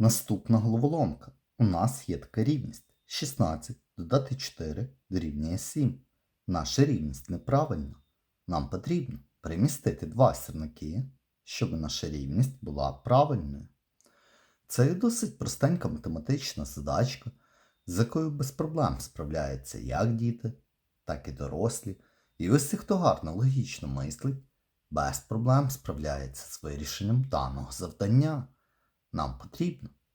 Наступна головоломка. У нас є така рівність. 16 додати 4 дорівнює 7. Наша рівність неправильна. Нам потрібно перемістити два сірники, щоб наша рівність була правильною. Це досить простенька математична задачка, з якою без проблем справляються як діти, так і дорослі. І ті, хто гарно логічно мислить, без проблем справляється з вирішенням даного завдання. Нам потрібно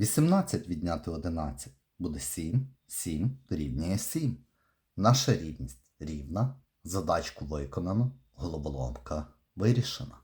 18 відняти 11 буде 7, 7 дорівнює 7. Наша рівність рівна, задачку виконано, головоломка вирішена.